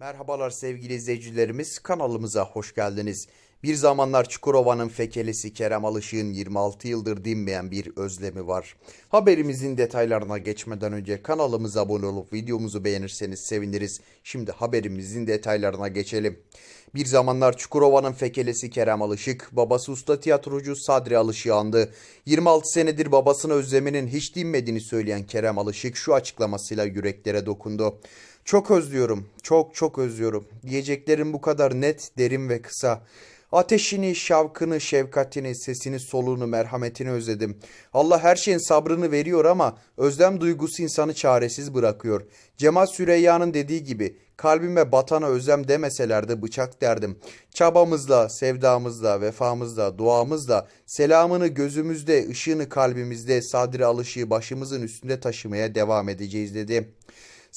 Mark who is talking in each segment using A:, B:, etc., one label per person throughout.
A: Merhabalar sevgili izleyicilerimiz, kanalımıza hoş geldiniz. Bir zamanlar Çukurova'nın fekelesi Kerem Alışık'ın 26 yıldır dinmeyen bir özlemi var. Haberimizin detaylarına geçmeden önce kanalımıza abone olup videomuzu beğenirseniz seviniriz. Şimdi haberimizin detaylarına geçelim. Bir zamanlar Çukurova'nın fekelesi Kerem Alışık, babası usta tiyatrocu Sadri Alışık'ı andı. 26 senedir babasını özleminin hiç dinmediğini söyleyen Kerem Alışık şu açıklamasıyla yüreklere dokundu. Çok özlüyorum, çok çok özlüyorum. Diyeceklerim bu kadar net, derin ve kısa. Ateşini, şavkını, şefkatini, sesini, soluğunu, merhametini özledim. Allah her şeyin sabrını veriyor ama özlem duygusu insanı çaresiz bırakıyor. Cemal Süreyya'nın dediği gibi kalbime batana özlem demeseler de bıçak derdim. Çabamızla, sevdamızla, vefamızla, duamızla, selamını gözümüzde, ışığını kalbimizde, sadri alışığı başımızın üstünde taşımaya devam edeceğiz dedi.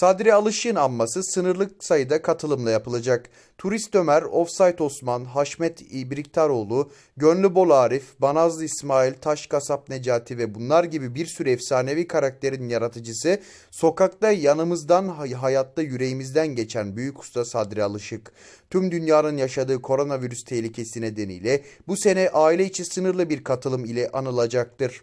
A: Sadri Alışık'ın anması sınırlı sayıda katılımla yapılacak. Turist Ömer, Offsite Osman, Haşmet İbriktaroğlu, Gönlü Bol Arif, Banazlı İsmail, Taş Kasap Necati ve bunlar gibi bir sürü efsanevi karakterin yaratıcısı, sokakta yanımızdan, hay- hayatta yüreğimizden geçen büyük usta Sadri Alışık. Tüm dünyanın yaşadığı koronavirüs tehlikesi nedeniyle bu sene aile içi sınırlı bir katılım ile anılacaktır.